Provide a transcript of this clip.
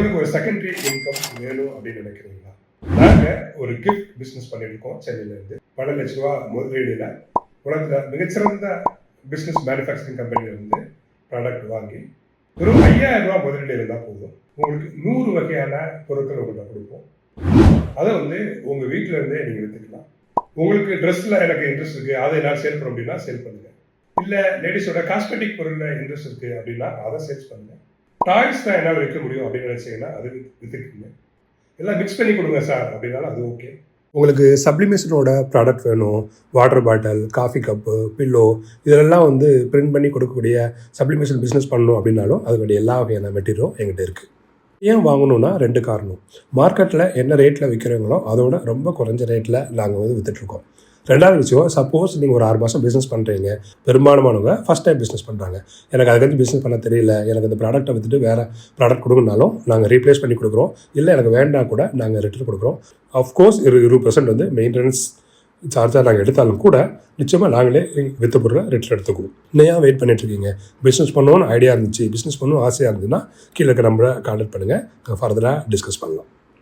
உங்களுக்கு ஒரு secondary income வேணும் அப்படின்னு நினைக்கிறீங்களா? நாங்கள் ஒரு கிஃப்ட் பிஸ்னஸ் பண்ணியிருக்கோம் சென்னையிலேருந்து பல லட்ச ரூபா முதலீடுல. உலகத்தில் மிகச்சிறந்த பிஸ்னஸ் மேனுஃபேக்சரிங் கம்பெனியிலேருந்து ப்ராடக்ட் வாங்கி ஒரு ஐயாயிரம் ரூபா முதலீடு இருந்தால் போதும். உங்களுக்கு நூறு வகையான பொருட்கள் உங்கள்கிட்ட கொடுப்போம். அதை வந்து உங்கள் வீட்டில் இருந்தே நீங்கள் எடுத்துக்கலாம் உங்களுக்கு ட்ரெஸ்ஸில் எனக்கு இன்ட்ரெஸ்ட் இருக்குது அதை நான் சேல் பண்ண அப்படின்னா சேல் பண்ணுங்கள் இல்லை லேடிஸோட காஸ்மெட்டிக் பொருளில் இன்ட்ரெஸ்ட் இருக்குது அப்படின்னா அதை சேல்ஸ் பண்ணுங்கள் டாய்ஸ் தான் என்னால் வைக்க முடியும் அப்படின்னு நினச்சிங்கன்னா அது வித்துக்குங்க எல்லாம் மிக்ஸ் பண்ணி கொடுங்க சார் அப்படின்னாலும் அது ஓகே உங்களுக்கு சப்ளிமேஷனோட ப்ராடக்ட் வேணும். Water bottle coffee cup pillow இதெல்லாம் வந்து பிரிண்ட் பண்ணி கொடுக்கக்கூடிய சப்ளிமேஷன் பிஸ்னஸ் பண்ணணும் அப்படின்னாலும் அதுக்குடைய எல்லா வகையான மெட்டீரியலும் எங்கிட்ட இருக்குது ஏன் வாங்கணும்னா ரெண்டு காரணம். மார்க்கெட்டில் என்ன ரேட்டில் விற்கிறவங்களோ அதோட ரொம்ப குறைஞ்ச ரேட்டில் நாங்கள் வந்து விற்றுட்ருக்கோம் ரெண்டாவது விஷயம் சப்போஸ் நீங்கள் ஒரு ஆறு மாதம் பிஸ்னஸ் பண்ணுறீங்க பெரும்பாலானவங்க ஃபஸ்ட் டைம் பிஸ்னஸ் பண்ணுறாங்க எனக்கு அதுக்கு பிஸ்னஸ் பண்ண தெரியல. எனக்கு இந்த ப்ராடக்ட்டை விற்றுட்டு வேறு ப்ராடக்ட் கொடுங்கனாலும் நாங்கள் ரீப்ளேஸ் பண்ணி கொடுக்குறோம். இல்லை எனக்கு வேண்டாம் கூட நாங்கள் ரிட்டர்ன் கொடுக்குறோம். அஃப்கோர்ஸ் இரு இருபது பர்சன்ட் வந்து மெயின்டெனன்ஸ் சார்ஜாக நாங்கள் எடுத்தாலும் கூட நிச்சயமாக நாங்களே விற்று பொருளை ரிட்டர்ன் எடுத்துக்குவோம். இன்னும் வெயிட் பண்ணிட்டுருக்கீங்க பிஸ்னஸ் பண்ணணும்னு ஐடியா இருந்துச்சு. பிஸ்னஸ் பண்ணணும் ஆசையாக இருந்துச்சுன்னா கீழே இருக்க நம்பரை கான்டாக்ட் பண்ணுங்கள் ஃபர்தராக டிஸ்கஸ் பண்ணலாம்.